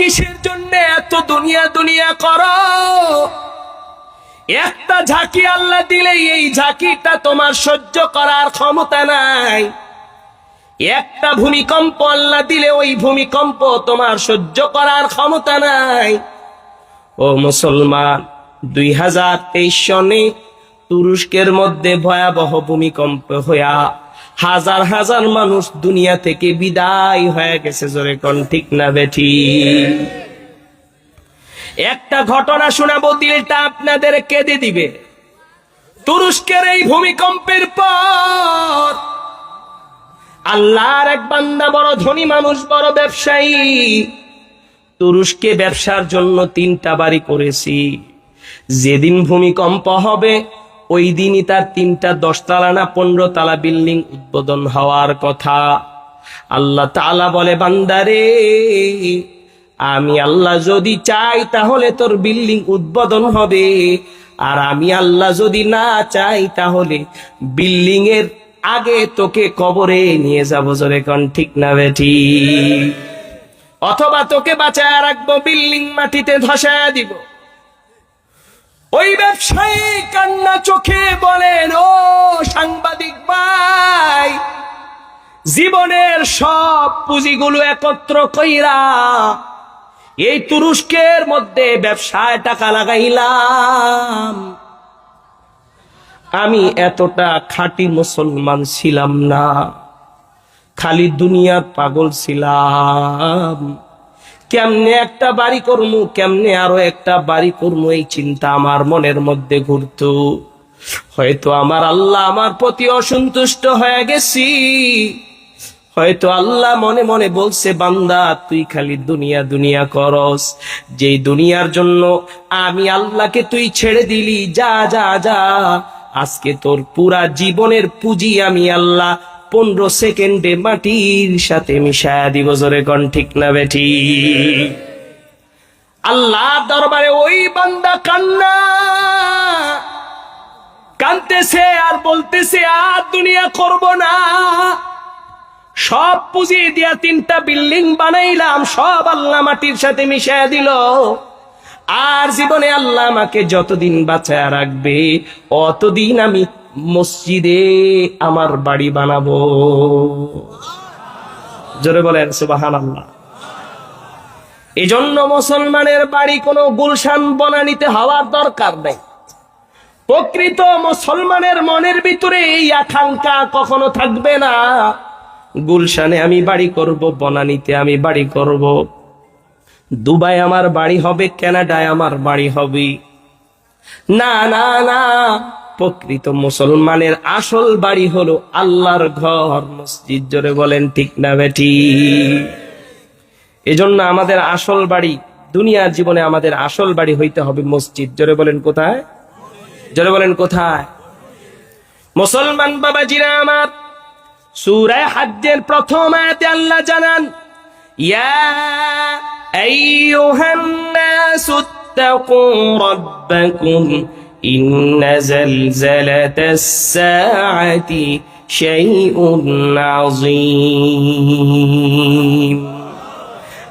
কিসের জন্য এত দুনিয়া দুনিয়া করো? একটা ঝাঁকি আল্লাহ দিলে এই ঝাঁকিটা তোমার সহ্য করার ক্ষমতা নাই। একটা ভূমিকম্প আল্লাহ দিলে ওই ভূমিকম্প তোমার সহ্য করার ক্ষমতা নাই। ও মুসলমান, দুই হাজার তেইশ সনে তুরস্কের মধ্যে ভয়াবহ ভূমিকম্প হইয়া হাজার হাজার মানুষ দুনিয়া থেকে বিদায় হয়ে গেছে, জোরে কোন ঠিক না বেঠি? একটা ঘটনা শোনাবো, দিলটা আপনাদের কেঁদে দিবে। তুরস্কের এই ভূমিকম্পের পর আল্লাহর এক বান্দা বড় ধনী মানুষ, বড় ব্যবসায়ী। তুরস্কে ব্যবসার জন্য তিনটা বাড়ি করেছি। যেদিন ভূমিকম্প হবে ওই দিনই তার তিনটা দশতলা না পনেরো তালা বিল্ডিং উদ্বোধন হওয়ার কথা। আল্লাহ তালা বলে, বান্দারে, আমি আল্লাহ যদি চাই তাহলে তোর বিল্ডিং উদ্বোধন হবে। আর আমি আল্লাহ যদি না চাই তাহলে বিল্ডিং এর আগে তোকে কবরে নিয়ে যাব। জোরে কন ঠিক না বেঠি? অথবা তোকে বাঁচায় রাখব, বিল্ডিং মাটিতে ধসায় দিব। ওই ব্যবসায়ী কান্না চোখে বলেন, ও সাংবাদিক ভাই, জীবনের সব পুঁজিগুলো একত্র কইরা এই তুরস্কের মধ্যে ব্যবসায় টাকা লাগাইলাম। আমি এতটা খাঁটি মুসলমান ছিলাম না, খালি দুনিয়ার পাগল ছিলাম। কেমনে একটা বাড়ি করব কেমনে আরও একটা বাড়ি করব এই চিন্তা আমার মনের মধ্যে ঘুরতো। হয়তো আমার আল্লাহ আমার প্রতি অসন্তুষ্ট হয়ে গেছি। হয়তো আল্লাহ মনে মনে বলছে, বান্দা, তুই খালি দুনিয়া দুনিয়া করস। যেই দুনিয়ার জন্য আমি আল্লাহকে তুই ছেড়ে দিলি, যা যা যা। আজকে তোর পুরা জীবনের পুঁজি আমি আল্লাহ পনেরো সেকেন্ডে মাটির সাথে মিশায়া দিব জোরে কন ঠিক না বেঠি। আল্লাহ দরবারে ওই বান্দা কান্না। কানতেছে আর বলতেছে, আর দুনিয়া করব না। সব পুঁজি দিয়া তিনটা বিল্ডিং বানাইলাম, সব আল্লাহ মাটির সাথে মিশায়া দিল। আর জীবনে আল্লাহ আমাকে যতদিন বাঁচায় রাখবে, অতদিন আমি মসজিদে আমার বাড়ি বানাবো। জোরে বলেন সুবাহান আল্লাহ এই জন্য মুসলমানের বাড়ি কোনো গুলশান বনানিতে হওয়ার দরকার নেই। প্রকৃত মুসলমানের মনের ভিতরে এই আকাঙ্ক্ষা কখনো থাকবে না। গুলশানে আমি বাড়ি করব, বনানিতে আমি বাড়ি করব। দুবাই আমার বাড়ি হবে, কানাডায় আমার বাড়ি হবে। না না না। প্রকৃত মুসলমানের আসল বাড়ি হলো আল্লাহর ঘর। মসজিদ জোরে বলেন, ঠিক না বেটি? এজন্য আমাদের আসল বাড়ি, দুনিয়ার জীবনে আমাদের আসল বাড়ি হইতে হবে মসজিদ। জোরে বলেন, কোথায়? জোরে বলেন, কোথায়? মুসলমান বাবাজিরা আমার, সুরায় হাজ্জের প্রথম আয়াতে আল্লাহ জানান, ইয়া আইয়ুহান নাসু ইত্তাকু রাব্বাকুম ইন্না জালজালাতাস সাআতি শাইউন আযীম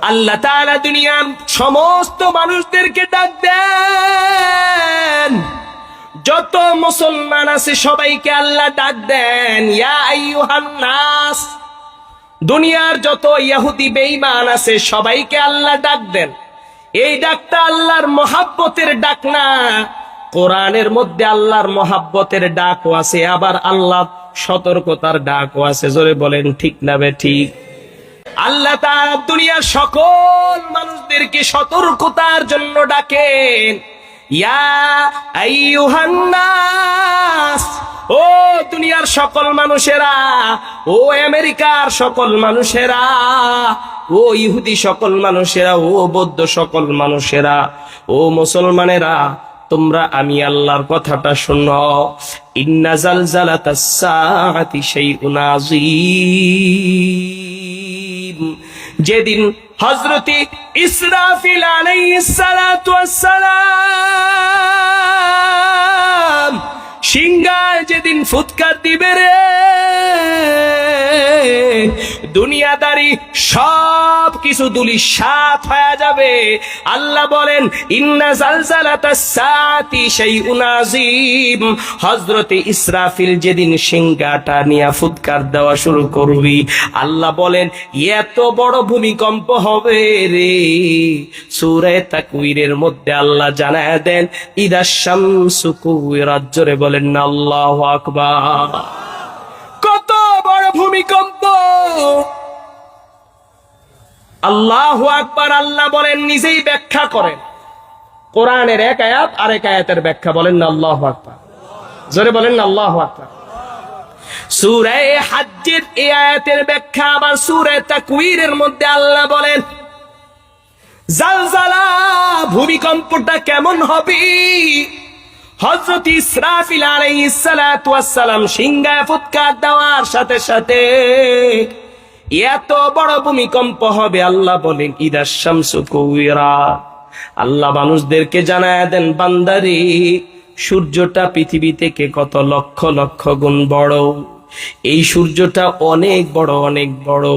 আল্লাহ তাআলা দুনিয়ার সমস্ত মানুষদেরকে ডাক দেন। যত মুসলমান আছে সবাইকে আল্লাহ ডাক দেন। নাস। দুনিয়ার যত ইহুদি বেঈমান আছে সবাইকে আল্লাহ ডাক দেন। এই ডাকটা আল্লাহর মহাব্বতের ডাক না। কোরআনের মধ্যে আল্লাহর মহাব্বতের ডাকও আছে, আবার আল্লাহ সতর্কতার ডাকও আছে। জোরে বলেন, ঠিক না বে, ঠিক? আল্লাহ তাআলা দুনিয়ার সকল মানুষদেরকে সতর্কতার জন্য ডাকেন। ও দুনিয়ার সকল মানুষেরা, ও আমেরিকার সকল মানুষেরা, ও ইহুদি সকল মানুষেরা, ও বৌদ্ধ সকল মানুষেরা, ও মুসলমানেরা তোমরা আমি আল্লাহর কথাটা শোনো। যেদিন হজরতি ইসরাফিল আলাইহিস সিংহায় যেদিন ফুৎকার দিবে রে দুনিয়াদারি সব কিছু দুলি সাত হয়ে যাবে। আল্লাহ বলেন, ইন্না জালজালাতাস সাতি শাইউন আযীম। হযরতে ইসরাফিল যেদিন সিংহাটা নিয়ে ফুৎকার দেওয়া শুরু করবি, আল্লাহ বলেন, এত বড় ভূমিকম্প হবে রে। সূরা তাকবীরের মধ্যে আল্লাহ জানায় দেন ইদা শামসু কুবিরাত জোরে বলেন, আল্লাহু আকবার। ভূমিকম্প। আল্লাহু আকবার, আল্লাহ বলেন, নিজেই ব্যাখ্যা করেন। কোরআনের এক আয়াত আর এক আয়াতের ব্যাখ্যা বলেন না আল্লাহু আকবার। জোরে বলেন না আল্লাহু আকবার। সূরা আয়াতের ব্যাখ্যা আবার সূরা মধ্যে আল্লাহ বলেন, জালজালা ভূমিকম্পটা কেমন হবে? হযরত ইসরাফিল আলাইসালাম সিংহায় ফুৎকার দেওয়ার সাথে সাথে এত বড় ভূমিকম্প হবে, আল্লাহ বলেন ইদার শামসু কৌরা আল্লাহ মানুষদেরকে জানায় দেন, বান্দারি, সূর্যটা পৃথিবী থেকে কত লক্ষ লক্ষ গুণ বড়। এই সূর্যটা অনেক বড় অনেক বড়।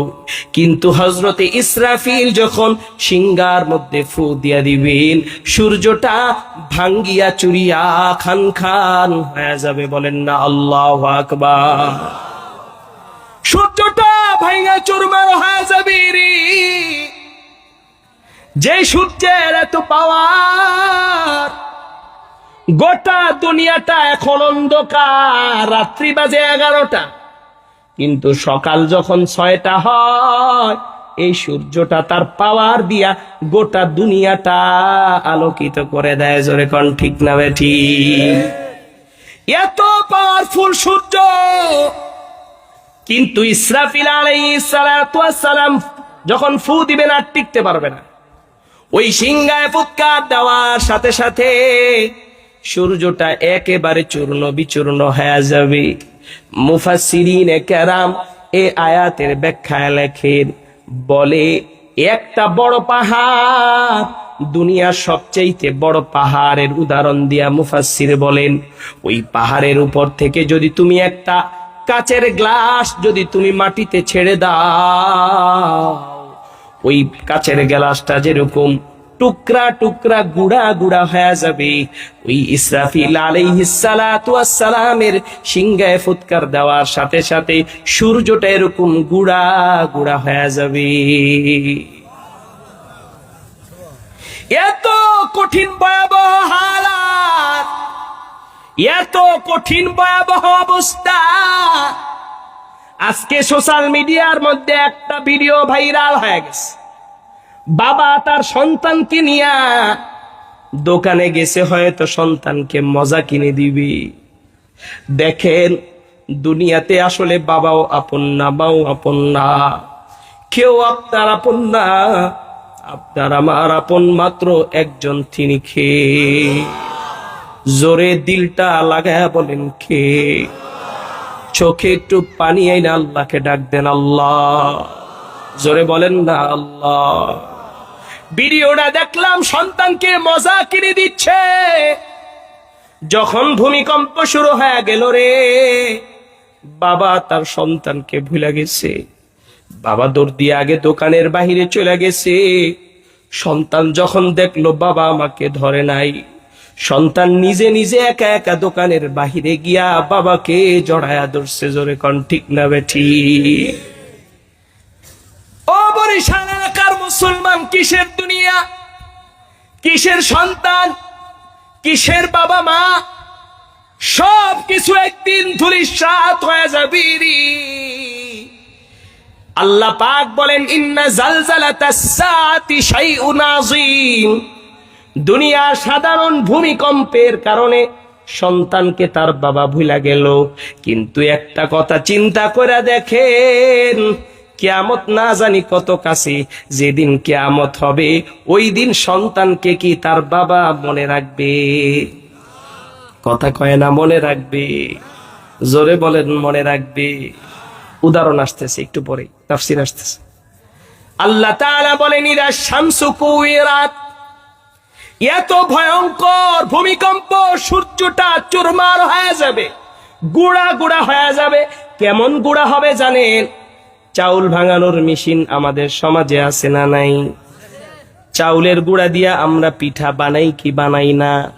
কিন্তু হজরতে ইসরাফিল যখন সিঙ্গার মধ্যে ফু দিয়া দিবেন, সূর্যটা ভাঙ্গিয়া চুরিয়া খান খান হয়ে যাবে বলেন না আল্লাহ আকবার। সূর্যটা ভাইয়া চুরমার হয়ে যাবে রে। যে সূর্যের এত পাওয়ার গোটা দুনিয়াটা এখন অন্ধকার। রাত্রি বাজে এগারোটা। কিন্তু সকাল যখন ছয়টা হয়, এই সূর্যটা তার পাওয়ার দিয়া গোটা দুনিয়াটা আলোকিত করে দেয়। জোরে কোন, ঠিক না বেঠি এত পাওয়ারফুল সূর্য। কিন্তু ইসরাফিল সালাম যখন ফু দিবেন আর টিকতে পারবে না। ওই সিংহায় ফুৎকার দেওয়ার সাথে সাথে সূর্যটা একেবারে চূর্ণ, বিচূর্ণ হয়ে যাবে। মুফাসসিরিন কেরাম এ আয়াতের ব্যাখ্যায় লেখেন, বলে, একটা বড় পাহাড়, দুনিয়ার সবচেয়ে বড় পাহাড়ের উদাহরণ দিয়া মুফাসসির বলেন, ওই পাহাড়ের উপর থেকে যদি তুমি একটা কাচের গ্লাস যদি তুমি মাটিতে ছেড়ে দাও, ওই কাচের গ্লাসটা যেরকম টুকরা টুকরা গুড়া গুড়া হয়ে যাবে। ওই ইসরাফিল আলাইহিসসালামের সিংহায় ফুৎকার দেওয়ার সাথে সাথে সূর্যটা এরকম গুড়া গুড়া হয়ে যাবে। এত কঠিন ভয়াবহ হালাত, এত কঠিন ভয়াবহ অবস্থা। আজকে সোশ্যাল মিডিয়ার মধ্যে একটা ভিডিও ভাইরাল হয়ে গেছে। বাবা তার সন্তানকে নিয়ে দোকানে গেছে, হয়তো সন্তানকে মজা কিনে দিবি। দেখেন, দুনিয়াতে আসলে বাবাও আপন না, মাও আপন না, কেউ আপনার আপন না, আপনার আমার আপন মাত্র একজন তিনি খেয়ে জোরে দিলটা লাগায় বলেন খে চোখে একটু পানি আইনা আল্লাহকে ডাক দেন আল্লাহ। জোরে বলেন না আল্লাহ। ভিডিওটা দেখলাম, সন্তানকে মজা কিনে দিচ্ছে। যখন ভূমিকম্প শুরু হয়ে গেল রে, বাবা তার সন্তানকে ভুলে গেছে। বাবা দৌড় দিয়ে আগে দোকানের বাহিরে চলে গেছে। সন্তান যখন দেখল, বাবা আমাকে ধরে নাই। সন্তান নিজে নিজে একা একা দোকানের বাহিরে গিয়া বাবাকে জড়ায়া ধরছে, জোরে কন ঠিক না বেঠি ও বরিশাল মুসলমান কিসের দুনিয়া? কিসের সন্তান? কিসের বাবা মা? সব কিছু একদিন ধুলিসাত হয়ে যাবি আল্লাহ পাক বলেন, ইন্না দুনিয়া সাধারণ ভূমিকম্পের কারণে সন্তানকে তার বাবা ভুলা গেল। কিন্তু একটা কথা চিন্তা করে দেখেন কেয়ামত না জানি কত কাছে, যেদিন কেয়ামত হবে, ওই দিন সন্তানকে কি তার বাবা মনে রাখবে? কথা কয় না, মনে রাখবে। জোরে বলেন, মনে রাখবে। উদাহরণ আসতেছে, একটু পরে, তাফসির আসতেছে। আল্লাহ তাআলা বলেন ইরা শামসু কুইরাত। এত ভয়ঙ্কর ভূমিকম্প, সূর্যটা চুরমার হয়ে যাবে, গুড়া গুড়া হয়ে যাবে। কেমন গুড়া হবে জানেন? চাউল ভাঙানোর মেশিন আমাদের সমাজে আছে না নাই? চাউলের গুঁড়া দিয়া আমরা পিঠা বানাই কি বানাই না?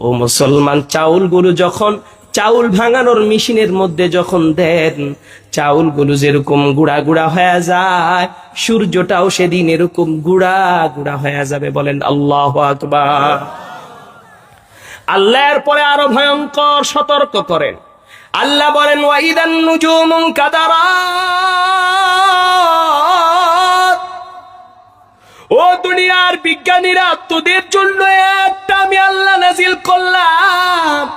ও মুসলমান, চাউলগুলো যখন চাউল ভাঙানোর মেশিনের মধ্যে যখন দেন, চাউলগুলো যেরকম গুড়া গুড়া হয়ে যায়, সূর্যটাও সেদিন এরকম গুড়া গুড়া হয়ে যাবে বলেন আল্লাহ আকবার। আল্লাহর পরে আরও ভয়ঙ্কর সতর্ক করেন। আল্লাহ বলেন ওয়াইদান ও দুনিয়ার বিজ্ঞানীরা, তোদের জন্য একটা আমি আল্লাহ নাজিল করলাম।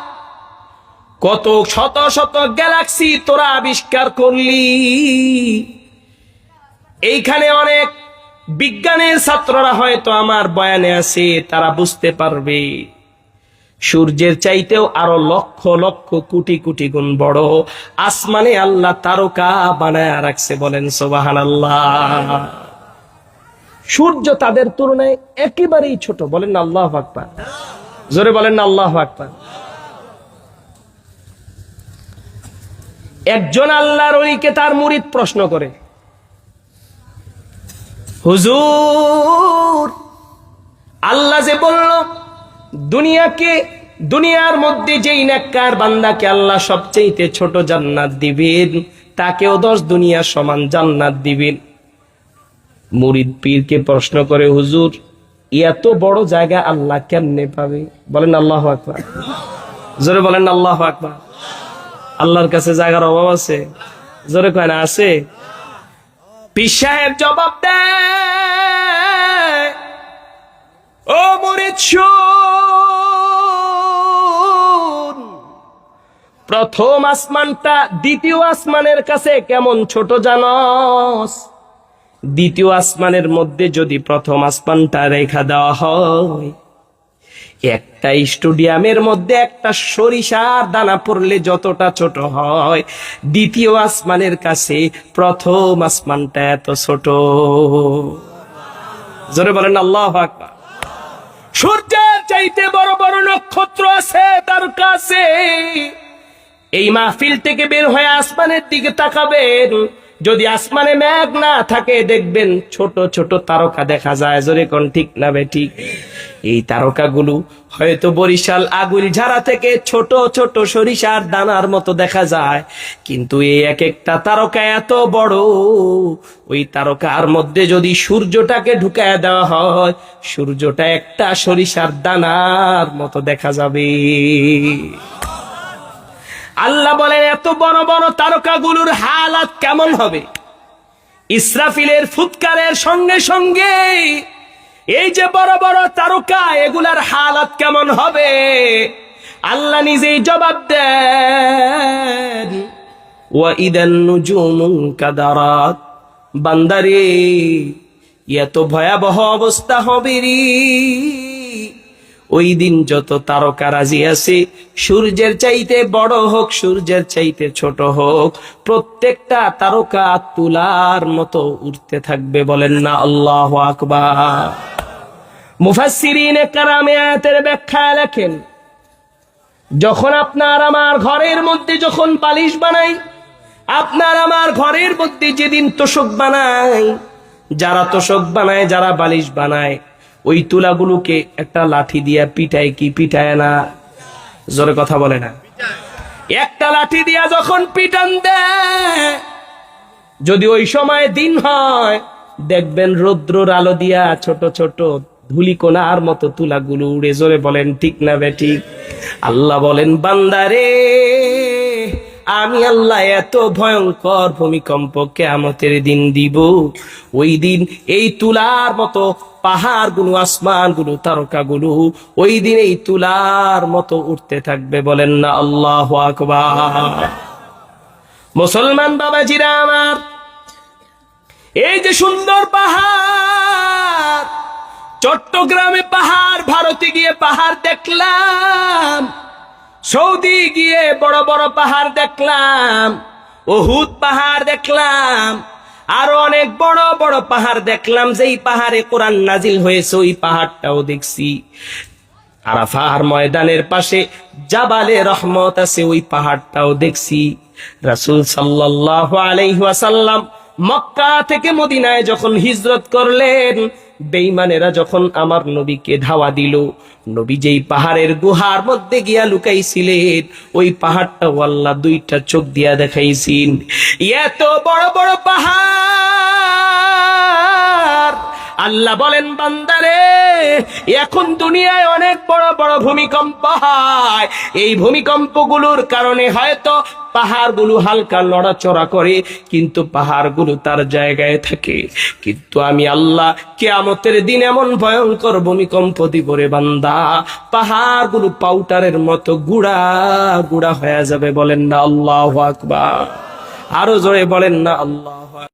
কত শত শত গ্যালাক্সি তোরা আবিষ্কার করলি। এইখানে অনেক বিজ্ঞানের ছাত্ররা হয়তো আমার বয়ানে আছে, তারা বুঝতে পারবে। সূর্যের চাইতেও আরও লক্ষ লক্ষ কোটি কোটি গুণ বড়। আসমানে আল্লাহ তারকা বানায় রাখছে বলেন সোবাহান আল্লাহ সূর্য তাদের তুলনায় একেবারেই ছোট। বলেন আল্লাহ আকবার। জোরে বলেন আল্লাহ আকবার। একজন আল্লাহর অলিকে তার মুরিদ প্রশ্ন করে, হুজুর, আল্লাহ যে বলল দুনিয়াকে, দুনিয়ার মধ্যে যেই নেককার বান্দাকে আল্লাহ সবচেয়ে ছোট জান্নাত দিবেন, তাকেও দশ দুনিয়ার সমান জান্নাত দিবেন। মুরিদ পীরকে প্রশ্ন করে, হুজুর, এত বড় জায়গা আল্লাহ কেমনে পাবে? বলেন আল্লাহ আকবার। জোরে বলেন আল্লাহ আকবার। আল্লাহর কাছে জায়গার অভাব আছে? জোরে কয় না, আছে? পীর জবাব দেয়, ও মুরিদ প্রথম আসমানটা দ্বিতীয় আসমানের কাছে কেমন ছোট জানস? দ্বিতীয় আসমানের মধ্যে যদি প্রথম আসমানটা রেখা দেওয়া হয়, একটা স্টেডিয়ামের মধ্যে একটা সরিষার দানা পড়লে যতটা ছোট হয়, দ্বিতীয় আসমানের কাছে প্রথম আসমানটা এত ছোট। জোরে বলেন আল্লাহ সূর্যের চাইতে বড় বড় নক্ষত্র আছে তার কাছে। এই মাহফিল থেকে বের হয়ে আসমানের দিকে তাকাবেন। যদি আসমানে মেঘ না থাকে, দেখবেন ছোট ছোট তারকা দেখা যায়। জোরে কোন ঠিক না বে ঠিক? এই তারকাগুলো হয়তো বরিশাল আগুল ঝাড়া থেকে ছোট ছোট সরিষার দানার মতো দেখা যায়। কিন্তু এই এক একটা তারকা এত বড়, ওই তারকার মধ্যে যদি সূর্যটাকে ঢুকায় দেওয়া হয়, সূর্যটা একটা সরিষার দানার মতো দেখা যাবে। আল্লাহ বলেন, এত বড় বড় তারকাগুলোর হালাত কেমন হবে? ইসরাফিলের ফুৎকারের সঙ্গে সঙ্গে এই যে বড় বড় তারকা, এগুলার হালাত কেমন হবে? আল্লাহ নিজেই জবাব দেন বান্দারে, এত ভয়াবহ অবস্থা হবে রে। ওই দিন যত তারকা রাজি আছে, সূর্যের চাইতে বড় হোক, সূর্যের চাইতে ছোট হোক, প্রত্যেকটা তারকা তুলার মতো উঠতে থাকবে বলেন না আল্লাহ আকবার। মুফাসসিরিনে কারামে আয়াতের ব্যাখ্যা লেখেন, যখন আপনার আমার ঘরের মধ্যে যখন বালিশ বানাই, আপনার আমার ঘরের মধ্যে যেদিন তোষক বানাই, যারা তোষক বানায়, যারা বালিশ বানায় ওই তুলাগুলোকে একটা লাঠি দিয়া পিটায় কি? পিটায় না। জোরে কথা বলে না। একটা লাঠি দিয়া যখন পিটান দেয় যদি ওই সময় দিন হয়, দেখবেন রৌদ্রর আলো দিয়া ছোট ছোট ধুলিকোনার মতো তুলাগুলো উড়ে জোরে বলেন, ঠিক না বে ঠিক? আল্লাহ বলেন বান্দারে আমি আল্লাহ এত ভয়ঙ্কর ভূমিকম্প কেমতের দিন দিব। ওই দিন এই তুলার মতো পাহাড়গুলো আসমানগুলো তারকা গুলো ওই দিন এই তুলার মতো উঠতে থাকবে বলেন না আল্লাহ আকবার। মুসলমান বাবাজিরা আমার, এই যে সুন্দর পাহাড়, চট্টগ্রামে পাহাড়, ভারতে গিয়ে পাহাড় দেখলাম। সৌদি গিয়ে বড় বড় পাহাড় দেখলাম ওহুদ পাহাড় দেখলাম, আরও অনেক বড় বড় পাহাড় দেখলাম, যেই পাহাড়ে কোরআন নাজিল হয়েছে, ওই পাহাড়টাও দেখছি। আরাফার ময়দানের পাশে জাবালে রহমত আছে, ওই পাহাড়টাও দেখছি। রাসূল সাল্লাল্লাহু আলাইহি ওয়াসাল্লাম মক্কা থেকে মদিনায় যখন হিজরত করলেন বেইমানেরা যখন আমার নবীকে ধাওয়া দিল, নবী যেই পাহাড়ের গুহার মধ্যে গিয়া লুকাইছিলেন, ওই পাহাড়টা আল্লাহ দুইটা চোখ দিয়া দেখাইছেন। এত বড় বড় পাহাড়! আল্লাহ বলেন, বান্দারে, এখন দুনিয়ায় অনেক বড় বড় ভূমিকম্প হয়। এই ভূমিকম্পগুলোর কারণে হয়তো পাহাড়গুলো হালকা নড়াচড়া করে, কিন্তু পাহাড়গুলো তার জায়গায় থাকে। কিন্তু আমি আল্লাহ কেয়ামতের দিন এমন ভয়ঙ্কর ভূমিকম্প দিব রে বান্দা, পাহাড়গুলো পাউটারের মতো গুড়া গুড়া হয়ে যাবে, বলেন না আল্লাহ আকবার। আরও জোরে বলেন না আল্লাহ